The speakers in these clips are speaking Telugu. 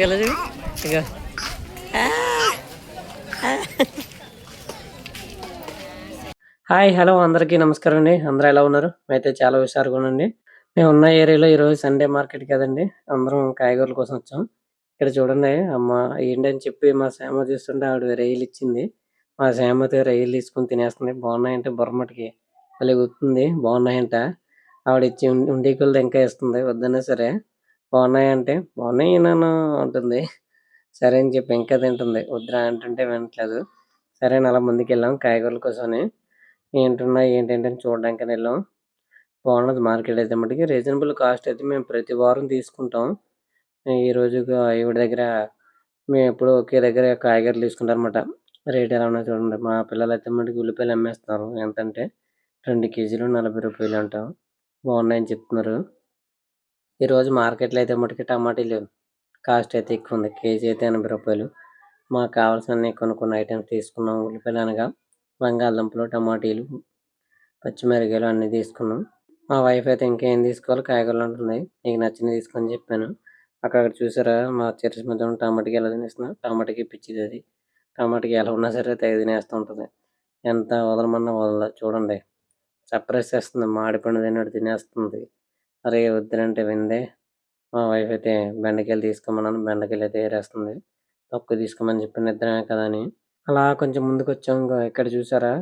గెలదు ఇక హాయ్ హలో అందరికీ నమస్కారం అండి. అందరూ ఎలా ఉన్నారు? అయితే చాలా హుషారుగా ఉండండి మేము ఉన్న ఏరియాలో ఈరోజు సండే మార్కెట్ కదండి. అందరం కాయగూరల కోసం వచ్చాం. ఇక్కడ చూడండి అమ్మ ఏంటని చెప్పి మా సేమ చూస్తుంటే ఆవిడ రైలు ఇచ్చింది. మా సేమతో రైలు తీసుకుని తినేస్తుంది. బాగున్నాయంటే బొరమటికి మళ్ళీ గుర్తుంది. బాగున్నాయంట. ఆవిడ ఇచ్చి ఉండి కొలది ఇంకా ఇస్తుంది వద్దన్నా సరే. బాగున్నాయంటే? బాగున్నాయి నాన్న అంటుంది. సరే అని చెప్పి ఇంకా తింటుంది. వద్దురా అంటుంటే వినట్లేదు. సరే అని అలా ముందుకెళ్ళాం కాయగూరల కోసమని. ఏంటున్నాయి ఏంటంటే చూడడానికి వెళ్ళాం. బాగున్నది మార్కెట్ అయితే మటుకి. రీజనబుల్ కాస్ట్ అయితే మేము ప్రతి వారం తీసుకుంటాం. ఈ ఈవిడ దగ్గర మేము ఎప్పుడు ఒకే దగ్గర కాయగూరలు తీసుకుంటాం అనమాట రేట్ ఎలా ఉన్నా చూడండి. మా పిల్లలు అయితే మటుకు ఉల్లిపాయలు అమ్మేస్తున్నారు. ఎంతంటే రెండు కేజీలు నలభై రూపాయలు అంటాం. బాగున్నాయని చెప్తున్నారు. ఈరోజు మార్కెట్లో అయితే మటుకి టమాటీలు కాస్ట్ అయితే ఎక్కువ ఉంది. కేజీ అయితే ఎనభై రూపాయలు. మాకు కావాల్సిన కొన్ని కొన్ని ఐటమ్స్ తీసుకున్నాం. ఉల్లిపాయలు అనగా బంగాళదుంపలు టమాటీలు పచ్చిమిరకాయలు అన్నీ తీసుకున్నాం. మా వైఫ్ అయితే ఇంకేం తీసుకోవాలి? కాయగూరలు ఉంటుంది నీకు నచ్చింది తీసుకొని చెప్పాను. అక్కడ చూసారా? మా చర్చి మధ్య ఉన్న టమాటాకి ఎలా తినేస్తున్నా? టమాటాకి పిచ్చిది అది. టమాటాకి ఎలా ఉన్నా సరే తెగ తినేస్తూ ఉంటుంది. ఎంత వదలమన్నా వదల చూడండి. చప్పరేసేస్తుంది. మాడిపండు తిన్నట్టు తినేస్తుంది. అరే వద్దునంటే విందే. మా వైఫ్ అయితే బెండకాయలు తీసుకోమన్నాను. బెండకాయలు అయితే ఏరేస్తుంది. తక్కువ తీసుకోమని చెప్పిన నిద్రమే కదా అని. అలా కొంచెం ముందుకు వచ్చాం ఇక్కడ చూసారా?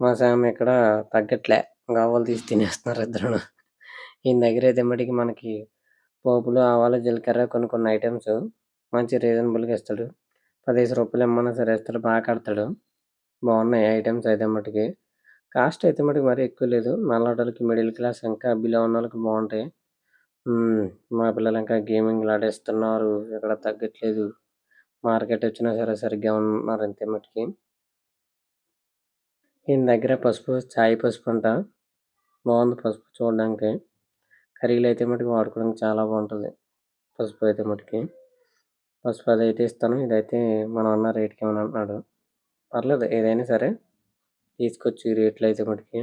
మా సామ్ ఇక్కడ తగ్గట్లే. గవ్వలు తీసి తినేస్తున్నారు ఇద్దరు ఈయన దగ్గర అయితే మటుకి మనకి పోపులు ఆవాలు జీలకర్ర కొన్ని కొన్ని ఐటమ్స్ మంచి రీజనబుల్గా ఇస్తాడు. పదిహేను రూపాయలు ఇమ్మన్నా సరే ఇస్తాడు. బాగా కడతాడు. బాగున్నాయి ఐటమ్స్ అయితే మటుకి కాస్ట్ అయితే మటుకు మరీ ఎక్కువ లేదు. నల్లటోళ్ళకి మిడిల్ క్లాస్ ఇంకా బిలో ఉన్న వాళ్ళకి బాగుంటాయి మా పిల్లలు ఇంకా గేమింగ్ ఆడేస్తున్నారు. ఇక్కడ తగ్గట్లేదు. మార్కెట్ వచ్చినా సరే సరిగ్గా ఉన్నారు అంతే మటుకి. దీని దగ్గర పసుపు చాయ్ పసుపు అంట. బాగుంది పసుపు చూడడానికి. కర్రీలు అయితే మటుకు వాడుకోవడానికి చాలా బాగుంటుంది. పసుపు అయితే మటుకి. పసుపు అది అయితే ఇస్తాను. ఇదైతే మనం అన్న రేట్కి ఏమని అంటున్నాడు. పర్లేదు ఏదైనా సరే. తీసుకొచ్చి రేట్లు అయితే మటుకి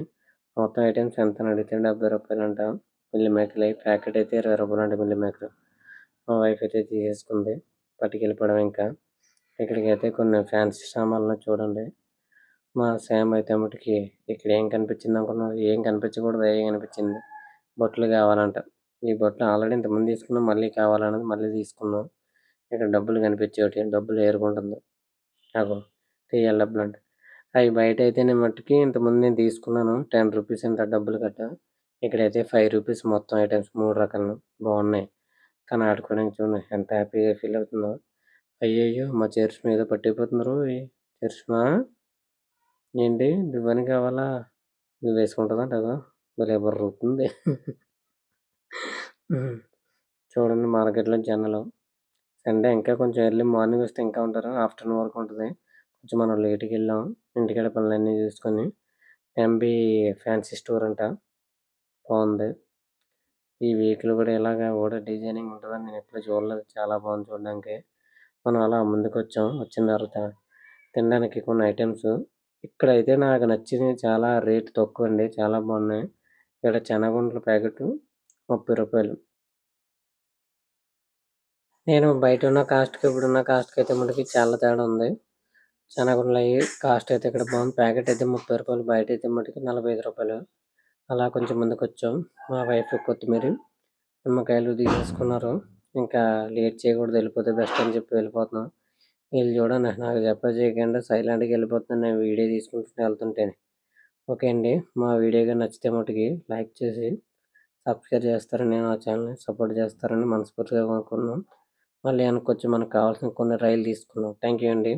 మొత్తం ఐటమ్స్ ఎంత అని అడిగితే డెబ్బై రూపాయలు అంట. మిల్లి మేకలు ప్యాకెట్ అయితే ఇరవై రూపాయలు అంట మిల్లి మేకలు మా వైఫ్ అయితే తీసేసుకుంది. పట్టుకెళ్ళిపోవడం ఇంకా. ఇక్కడికి అయితే కొన్ని ఫ్యాన్సీ సామాన్లు చూడండి. మా శామ్ అయితే మటుకి ఇక్కడ ఏం కనిపించింది అనుకున్నాం ఏం కనిపించకూడదు ఏం కనిపించింది? బొట్లు కావాలంట. ఈ బొట్లు ఆల్రెడీ ఇంతమంది తీసుకున్నాం. మళ్ళీ కావాలన్నది మళ్ళీ తీసుకున్నాం. ఇక్కడ డబ్బులు కనిపించేవి డబ్బులు ఏరుకుంటుంది. నాకు తీయాలి డబ్బులు అంటే. అవి బయట అయితే నేను మట్టుకి ఇంతకుముందు నేను తీసుకున్నాను. టెన్ రూపీస్ ఇంత డబ్బులు కట్ట. ఇక్కడైతే ఫైవ్ రూపీస్ మొత్తం ఐటమ్స్ మూడు రకాలు బాగున్నాయి. కానీ ఆడుకోవడానికి చూడండి ఎంత హ్యాపీగా ఫీల్ అవుతుందో. అయ్యయ్యో మా చర్చ్ మీద పట్టిపోతున్నారు. చర్చ్మా ఏంటి? దువ్వని కావాలా? నువ్వు వేసుకుంటుందంట కదా లేబర్ బుర్రుతుంది చూడండి మార్కెట్లో జనాలు. సండే ఇంకా కొంచెం ఎర్లీ మార్నింగ్ వస్తే ఇంకా ఉంటారు. ఆఫ్టర్నూన్ వరకు ఉంటుంది. కొంచెం మనం లేట్కి వెళ్ళాం. ఇంటికాడ పనులన్నీ చూసుకొని ఎంబీ ఫ్యాన్సీ స్టోర్ అంట. బాగుంది ఈ వెహికల్ కూడా ఇలాగ కూడా డిజైనింగ్ ఉంటుందని నేను ఎప్పుడు చూడలేదు. చాలా బాగుంది చూడడానికి. మనం అలా ముందుకు వచ్చాం వచ్చిన తర్వాత తినడానికి కొన్ని ఐటమ్స్. ఇక్కడ అయితే నాకు నచ్చింది చాలా రేట్ తక్కువ అండి చాలా బాగున్నాయి ఇక్కడ చెనగుండ్ల ప్యాకెట్ ముప్పై రూపాయలు. నేను బయట ఉన్న కాస్ట్కి ఇప్పుడున్న కాస్ట్కి అయితే మనకి చాలా తేడా ఉంది. శనగుండ్లు అవి కాస్ట్ అయితే ఇక్కడ బాగుంది. ప్యాకెట్ అయితే ముప్పై రూపాయలు బయట అయితే మటుకి నలభై ఐదు రూపాయలు. అలా కొంచెం ముందుకు వచ్చాం. మా వైఫ్ కొత్తిమీర నిమ్మకాయలు తీసేసుకున్నారు. ఇంకా లేట్ చేయకూడదు వెళ్ళిపోతే బెస్ట్ అని చెప్పి వెళ్ళిపోతున్నాం. వీళ్ళు చూడండి నాకు చెప్ప చేయకుండా సైలెంట్గా వెళ్ళిపోతున్నాను. నేను వీడియో తీసుకుంటూ వెళ్తుంటేనే. ఓకే అండి మా వీడియో నచ్చితే మటుకి లైక్ చేసి సబ్స్క్రైబ్ చేస్తారని నా ఛానల్ని సపోర్ట్ చేస్తారని మనస్ఫూర్తిగా అనుకున్నాం మళ్ళీ వెనక్కి మనకు కావాల్సిన కొన్ని రైలు తీసుకున్నాం థ్యాంక్ యూ అండి.